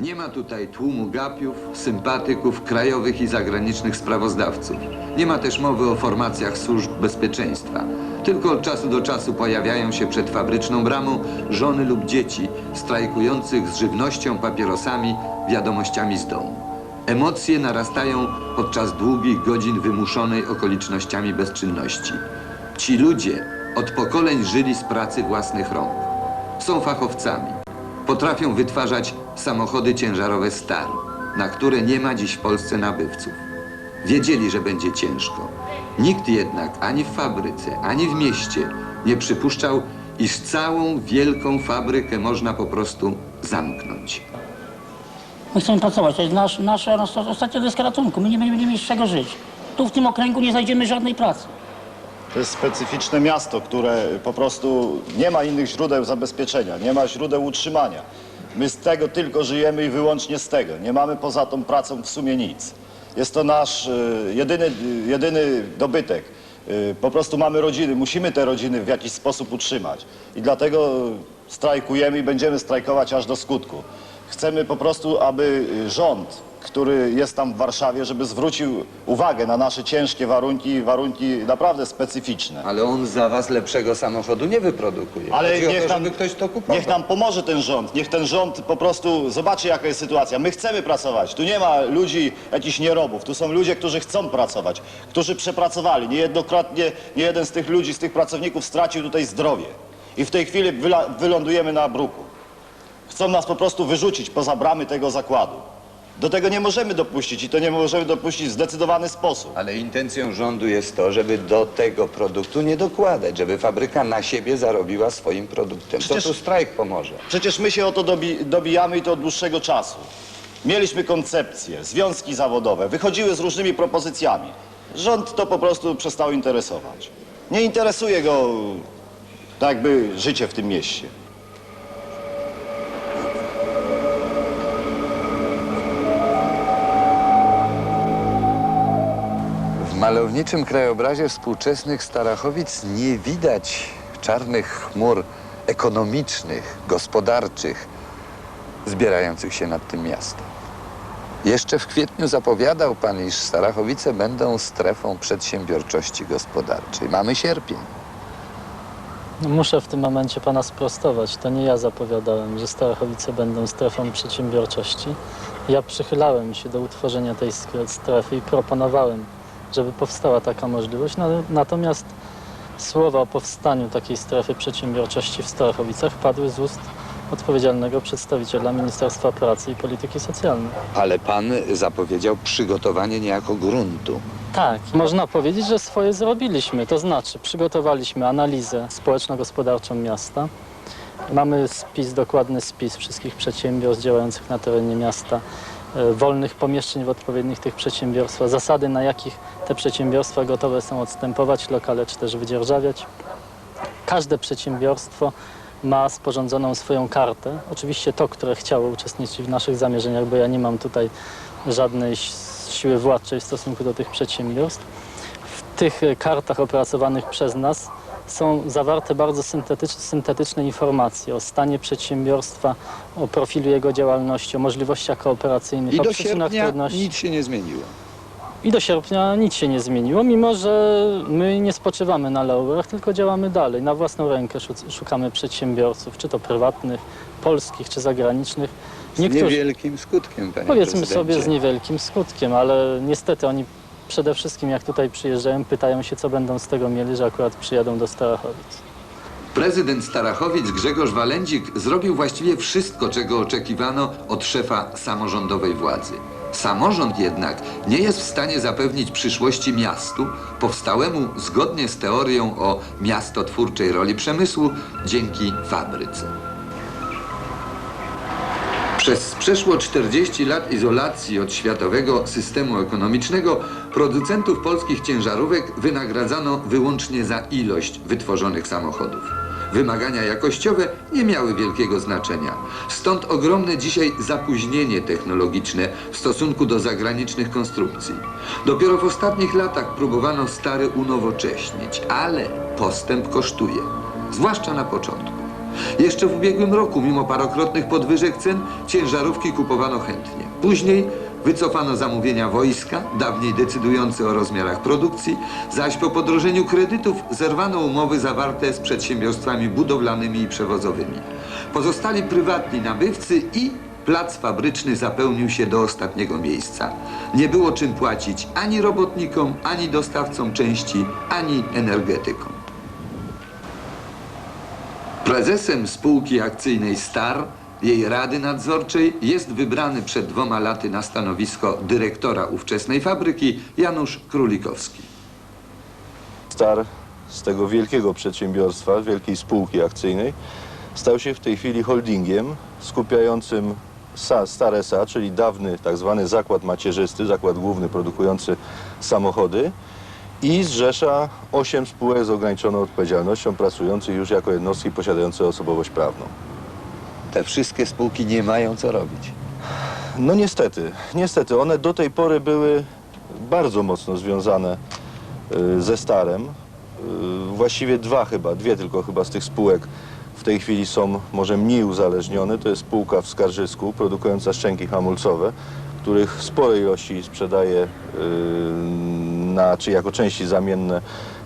Nie ma tutaj tłumu gapiów, sympatyków, krajowych i zagranicznych sprawozdawców. Nie ma też mowy o formacjach służb bezpieczeństwa. Tylko od czasu do czasu pojawiają się przed fabryczną bramą żony lub dzieci strajkujących z żywnością, papierosami, wiadomościami z domu. Emocje narastają podczas długich godzin wymuszonej okolicznościami bezczynności. Ci ludzie od pokoleń żyli z pracy własnych rąk. Są fachowcami. Potrafią wytwarzać samochody ciężarowe star, na które nie ma dziś w Polsce nabywców. Wiedzieli, że będzie ciężko. Nikt jednak ani w fabryce, ani w mieście nie przypuszczał, iż całą wielką fabrykę można po prostu zamknąć. My chcemy pracować, to jest nasz, nasza, nasza ostatnia deska ratunku. My nie będziemy mieć z czego żyć. Tu w tym okręgu nie znajdziemy żadnej pracy. To jest specyficzne miasto, które po prostu nie ma innych źródeł zabezpieczenia, nie ma źródeł utrzymania. My z tego tylko żyjemy i wyłącznie z tego. Nie mamy poza tą pracą w sumie nic. Jest to nasz y, jedyny, jedyny dobytek. Y, Po prostu mamy rodziny, musimy te rodziny w jakiś sposób utrzymać. I dlatego strajkujemy i będziemy strajkować aż do skutku. Chcemy po prostu, aby rząd, który jest tam w Warszawie, żeby zwrócił uwagę na nasze ciężkie warunki, warunki naprawdę specyficzne. Ale on za was lepszego samochodu nie wyprodukuje. Ale Chodzi o niech to, nam, żeby ktoś to kupował. niech nam pomoże ten rząd, niech ten rząd po prostu zobaczy jaka jest sytuacja. My chcemy pracować, tu nie ma ludzi, jakichś nierobów, tu są ludzie, którzy chcą pracować, którzy przepracowali. Niejednokrotnie nie jeden z tych ludzi, z tych pracowników stracił tutaj zdrowie. I w tej chwili wyla, wylądujemy na bruku. Chcą nas po prostu wyrzucić poza bramy tego zakładu. Do tego nie możemy dopuścić i to nie możemy dopuścić w zdecydowany sposób. Ale intencją rządu jest to, żeby do tego produktu nie dokładać, żeby fabryka na siebie zarobiła swoim produktem. Przecież- To tu strajk pomoże. Przecież my się o to dobi dobijamy i to od dłuższego czasu. Mieliśmy koncepcje, związki zawodowe, wychodziły z różnymi propozycjami. Rząd to po prostu przestał interesować. Nie interesuje go tak jakby życie w tym mieście. Malowniczym krajobrazie współczesnych Starachowic nie widać czarnych chmur ekonomicznych, gospodarczych zbierających się nad tym miastem. Jeszcze w kwietniu zapowiadał pan, iż Starachowice będą strefą przedsiębiorczości gospodarczej. Mamy sierpień. No, Muszę w tym momencie pana sprostować. To nie ja zapowiadałem, że Starachowice będą strefą przedsiębiorczości. Ja przychylałem się do utworzenia tej strefy i proponowałem, żeby powstała taka możliwość. No, natomiast słowa o powstaniu takiej strefy przedsiębiorczości w Starachowicach padły z ust odpowiedzialnego przedstawiciela Ministerstwa Pracy i Polityki Socjalnej. Ale pan zapowiedział przygotowanie niejako gruntu. Tak, można powiedzieć, że swoje zrobiliśmy. To znaczy, przygotowaliśmy analizę społeczno-gospodarczą miasta. Mamy spis, dokładny spis wszystkich przedsiębiorstw działających na terenie miasta, wolnych pomieszczeń w odpowiednich tych przedsiębiorstwach, zasady, na jakich te przedsiębiorstwa gotowe są odstępować lokale czy też wydzierżawiać. Każde przedsiębiorstwo ma sporządzoną swoją kartę. Oczywiście to, które chciało uczestniczyć w naszych zamierzeniach, bo ja nie mam tutaj żadnej siły władczej w stosunku do tych przedsiębiorstw. W tych e, kartach opracowanych przez nas są zawarte bardzo syntetycz, syntetyczne informacje o stanie przedsiębiorstwa, o profilu jego działalności, o możliwościach kooperacyjnych, I o do przyczynach sierpnia trudności. nic się nie zmieniło. I do sierpnia nic się nie zmieniło, mimo że my nie spoczywamy na laurach, tylko działamy dalej. Na własną rękę szu- szukamy przedsiębiorców, czy to prywatnych, polskich, czy zagranicznych. Z niewielkim skutkiem, panie Powiedzmy prezydencie. sobie z niewielkim skutkiem, ale niestety oni przede wszystkim jak tutaj przyjeżdżają, pytają się, co będą z tego mieli, że akurat przyjadą do Starachowic. Prezydent Starachowic Grzegorz Walędzik zrobił właściwie wszystko, czego oczekiwano od szefa samorządowej władzy. Samorząd jednak nie jest w stanie zapewnić przyszłości miastu, powstałemu zgodnie z teorią o miastotwórczej roli przemysłu dzięki fabryce. Przez przeszło 40 lat izolacji od światowego systemu ekonomicznego producentów polskich ciężarówek wynagradzano wyłącznie za ilość wytworzonych samochodów. Wymagania jakościowe nie miały wielkiego znaczenia. Stąd ogromne dzisiaj zapóźnienie technologiczne w stosunku do zagranicznych konstrukcji. Dopiero w ostatnich latach próbowano stare unowocześnić, ale postęp kosztuje, zwłaszcza na początku. Jeszcze w ubiegłym roku, mimo parokrotnych podwyżek cen, ciężarówki kupowano chętnie. Później wycofano zamówienia wojska, dawniej decydujące o rozmiarach produkcji, zaś po podrożeniu kredytów zerwano umowy zawarte z przedsiębiorstwami budowlanymi i przewozowymi. Pozostali prywatni nabywcy i plac fabryczny zapełnił się do ostatniego miejsca. Nie było czym płacić ani robotnikom, ani dostawcom części, ani energetykom. Prezesem spółki akcyjnej Star, jej rady nadzorczej, jest wybrany przed dwoma laty na stanowisko dyrektora ówczesnej fabryki Janusz Królikowski. Star z tego wielkiego przedsiębiorstwa, wielkiej spółki akcyjnej, stał się w tej chwili holdingiem skupiającym SA, Star SA, czyli dawny tak zwany zakład macierzysty, zakład główny produkujący samochody i zrzesza 8 spółek z ograniczoną odpowiedzialnością pracujących już jako jednostki posiadające osobowość prawną. Te wszystkie spółki nie mają co robić. No niestety, niestety one do tej pory były bardzo mocno związane y, ze Starem. Y, Właściwie dwa chyba, dwie tylko chyba z tych spółek w tej chwili są może mniej uzależnione. To jest spółka w Skarżysku produkująca szczęki hamulcowe, których spore ilości sprzedaje y, na, czy jako części zamienne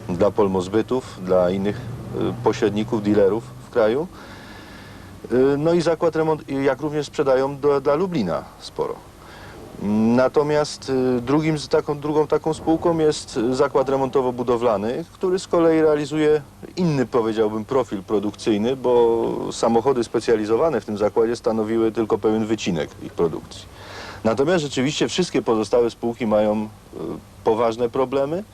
dla polmozbytów, dla innych pośredników, dealerów w kraju. Y, No i zakład remont, i jak również sprzedają do, dla Lublina sporo. Natomiast y, drugim, taką, drugą taką spółką jest y, zakład remontowo-budowlany, który z kolei realizuje inny, powiedziałbym, profil produkcyjny, bo samochody specjalizowane w tym zakładzie stanowiły tylko pewien wycinek ich produkcji. Natomiast rzeczywiście wszystkie pozostałe spółki mają y, poważne problemy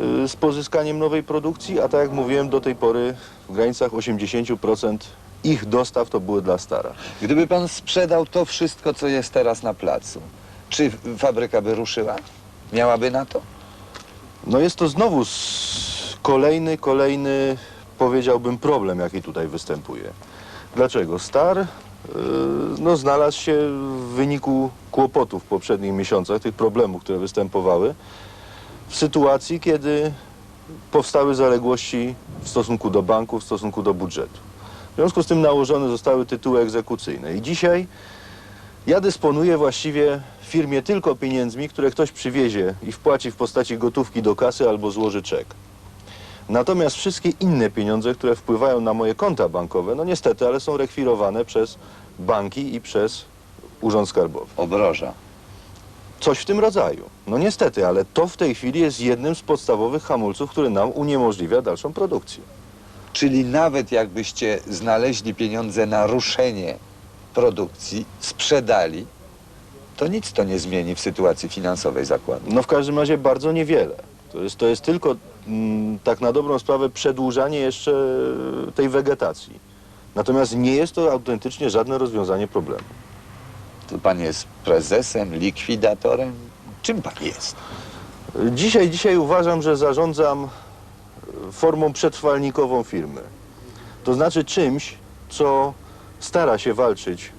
y, z pozyskaniem nowej produkcji, a tak jak mówiłem, do tej pory w granicach 80% ich dostaw to były dla Stara. Gdyby pan sprzedał to wszystko, co jest teraz na placu, czy fabryka by ruszyła? Miałaby na to? No jest to znowu s- kolejny, kolejny, powiedziałbym, problem, jaki tutaj występuje. Dlaczego? Star y, no, znalazł się w wyniku kłopotów w poprzednich miesiącach, tych problemów, które występowały, w sytuacji, kiedy powstały zaległości w stosunku do banku, w stosunku do budżetu. W związku z tym nałożone zostały tytuły egzekucyjne. I dzisiaj ja dysponuję właściwie w firmie tylko pieniędzmi, które ktoś przywiezie i wpłaci w postaci gotówki do kasy albo złoży czek. Natomiast wszystkie inne pieniądze, które wpływają na moje konta bankowe, no niestety, ale są rekwirowane przez banki i przez Urząd Skarbowy. Obroża. Coś w tym rodzaju. No niestety, ale to w tej chwili jest jednym z podstawowych hamulców, który nam uniemożliwia dalszą produkcję. Czyli nawet jakbyście znaleźli pieniądze na ruszenie produkcji, sprzedali, to nic to nie zmieni w sytuacji finansowej zakładu. No w każdym razie bardzo niewiele. To jest, to jest tylko mm, tak na dobrą sprawę przedłużanie jeszcze tej wegetacji. Natomiast nie jest to autentycznie żadne rozwiązanie problemu. To pan jest prezesem, likwidatorem? Czym pan jest? Dzisiaj, dzisiaj uważam, że zarządzam formą przetrwalnikową firmy. To znaczy czymś, co stara się walczyć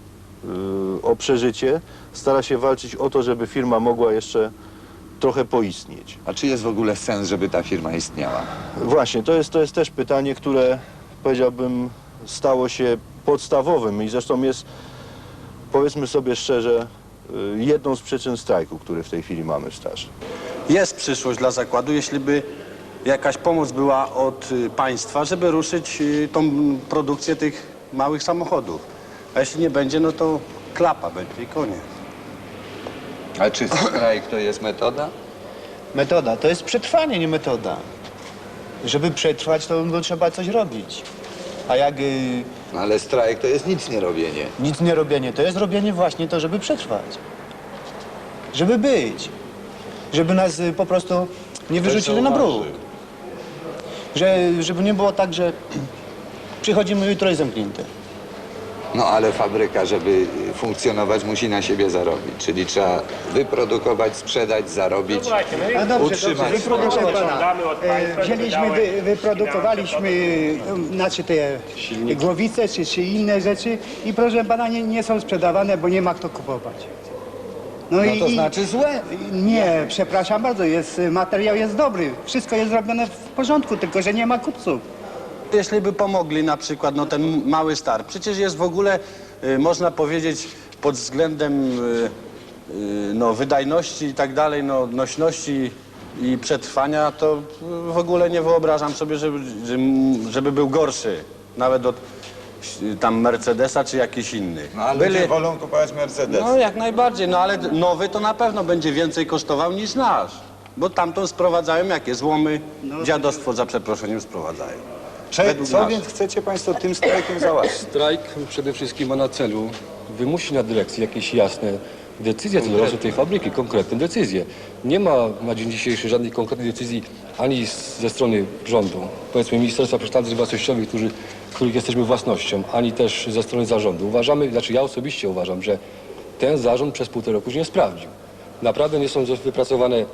y, o przeżycie, stara się walczyć o to, żeby firma mogła jeszcze trochę poistnieć. A czy jest w ogóle sens, żeby ta firma istniała? Właśnie, to jest, to jest też pytanie, które powiedziałbym stało się podstawowym i zresztą jest, powiedzmy sobie szczerze, y, jedną z przyczyn strajku, który w tej chwili mamy w Starze. jest przyszłość dla zakładu, jeśli by jakaś pomoc była od y, państwa, żeby ruszyć y, tą produkcję tych małych samochodów. A jeśli nie będzie, no to klapa będzie i koniec. A czy strajk to jest metoda? Metoda to jest przetrwanie, nie metoda. Żeby przetrwać, to, to trzeba coś robić. A jak y, Ale strajk to jest nic nie robienie. nic nie robienie, to jest robienie właśnie to, żeby przetrwać. Żeby być. Żeby nas y, po prostu nie wyrzucili na bruk. Że, żeby nie było tak, że przychodzimy jutro i zamknięte. No ale fabryka, żeby funkcjonować, musi na siebie zarobić. Czyli trzeba wyprodukować, sprzedać, zarobić, A dobrze, utrzymać. dobrze, proszę pana. E, Wzięliśmy, wy, wyprodukowaliśmy e, znaczy te głowice czy, czy inne rzeczy i proszę pana nie, nie są sprzedawane, bo nie ma kto kupować. No to znaczy złe. Nie, przepraszam bardzo, jest, materiał jest dobry, wszystko jest zrobione w porządku, tylko że nie ma kupców. jeśli by pomogli na przykład, no ten mały star, przecież jest w ogóle, y, można powiedzieć, pod względem y, y, no, wydajności i tak dalej, no, nośności i przetrwania, to w ogóle nie wyobrażam sobie, żeby, żeby- był gorszy, nawet od tam Mercedesa czy jakichś innych. No, a ludzie wolą kupować Mercedes. No jak najbardziej, no ale nowy to na pewno będzie więcej kosztował niż nasz. Bo tamtą sprowadzają jakie? Złomy, dziadostwo za przeproszeniem sprowadzają. Cze- według co nas. więc chcecie Państwo tym strajkiem załatwić? Strajk przede wszystkim ma na celu wymusić na dyrekcji jakieś jasne decyzje co do losu tej fabryki, konkretne decyzje. Nie ma na dzień dzisiejszy żadnej konkretnej decyzji ani z- ze strony rządu, powiedzmy Ministerstwa Przekształceń Własnościowych, którzy, których jesteśmy własnością, ani też ze strony zarządu. Uważamy, znaczy ja osobiście uważam, że ten zarząd przez półtora roku się nie sprawdził. Naprawdę nie są wypracowane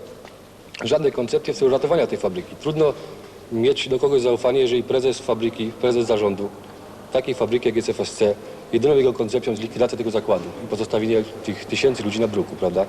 żadne koncepcje w celu ratowania tej fabryki. Trudno mieć do kogoś zaufanie, jeżeli prezes fabryki, prezes zarządu takiej fabryki jak jest FSC, jedyną jego koncepcją jest likwidacja tego zakładu i pozostawienie tych tysięcy ludzi na bruku, prawda?